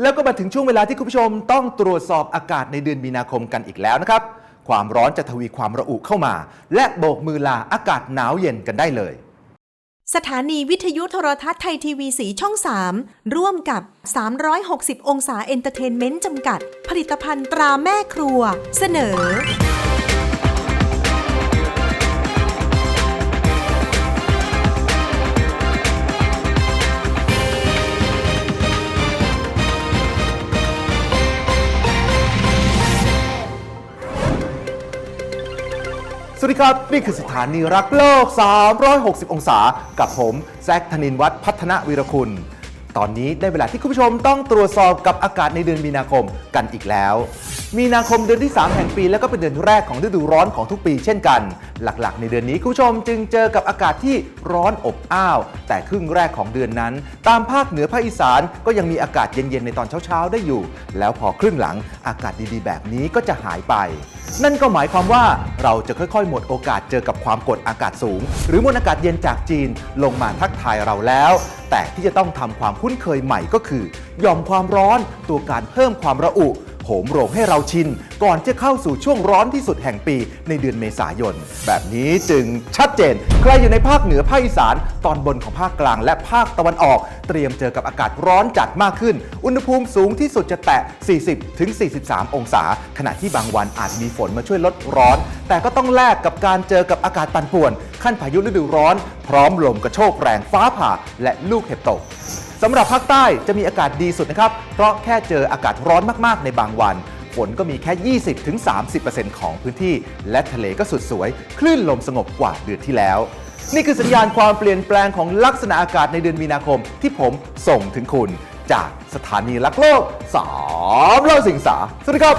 แล้วก็มาถึงช่วงเวลาที่คุณผู้ชมต้องตรวจสอบอากาศในเดือนมีนาคมกันอีกแล้วนะครับ ความร้อนจะทวีความระอุเข้ามา และโบกมือลาอากาศหนาวเย็นกันได้เลย สถานีวิทยุโทรทัศน์ไทยทีวีสีช่อง 3 ร่วมกับ 360 องศาเอนเตอร์เทนเมนต์จำกัด ผลิตภัณฑ์ตราแม่ครัว เสนอ สวัสดีครับ นี่คือสถานีรักโลก 360 องศา กับผม แซคธนินวัฒน์พัฒนวีรคุณ ตอนนี้ได้เวลาที่คุณผู้ชมต้องตรวจสอบกับอากาศในเดือนมีนาคมกันอีกแล้ว มีนาคมเดือนที่ 3 แห่งปี แล้วก็เป็นเดือนแรกของฤดูร้อนของทุกปีเช่นกัน หลักๆ ในเดือนนี้คุณผู้ชมจึงเจอกับอากาศที่ร้อนอบอ้าว แต่ครึ่งแรกของเดือนนั้น ตามภาคเหนือภาคอีสานก็ยังมีอากาศเย็นๆในตอนเช้าๆได้อยู่ แล้วพอครึ่งหลังอากาศดีๆ แบบนี้ก็จะหายไป นั่นก็หมายความว่าเราจะค่อยๆ หมดโอกาสเจอกับความกดอากาศสูง หรือมวลอากาศเย็นจากจีนลงมาทักทายเราแล้ว แต่ที่จะต้องทำความคุ้นเคยใหม่ก็คือย่อมความร้อนตัวการเพิ่มความระอุโหมโรงให้เราชิน ก่อนจะเข้าสู่ช่วงร้อนที่สุดแห่งปีในเดือนเมษายน แบบนี้จึงชัดเจน ใครอยู่ในภาคเหนือภาคอีสาน ตอนบนของภาคกลางและภาคตะวันออก เตรียมเจอกับอากาศร้อนจัดมากขึ้น อุณหภูมิสูงที่สุดจะแตะ 40ถึง43 องศา ขณะที่บางวันอาจมีฝนมาช่วยลดร้อน แต่ก็ต้องแลกกับการเจอกับอากาศปั่นป่วน ขั้นพายุฤดูร้อน พร้อมลมกระโชกแรงฟ้าผ่า และลูกเห็บตกสำหรับภาคใต้จะมีอากาศดีสุดนะครับ เพราะแค่เจออากาศร้อนมากๆในบางวันฝนก็มีแค่ 20-30%ของพื้นที่ และทะเลก็สุดสวย คลื่นลมสงบกว่าเดือนที่แล้ว นี่คือสัญญาณความเปลี่ยนแปลงของลักษณะอากาศในเดือนมีนาคมที่ผมส่งถึงคุณ จากสถานีรักโลกสามเล่าสิงสา สวัสดีครับ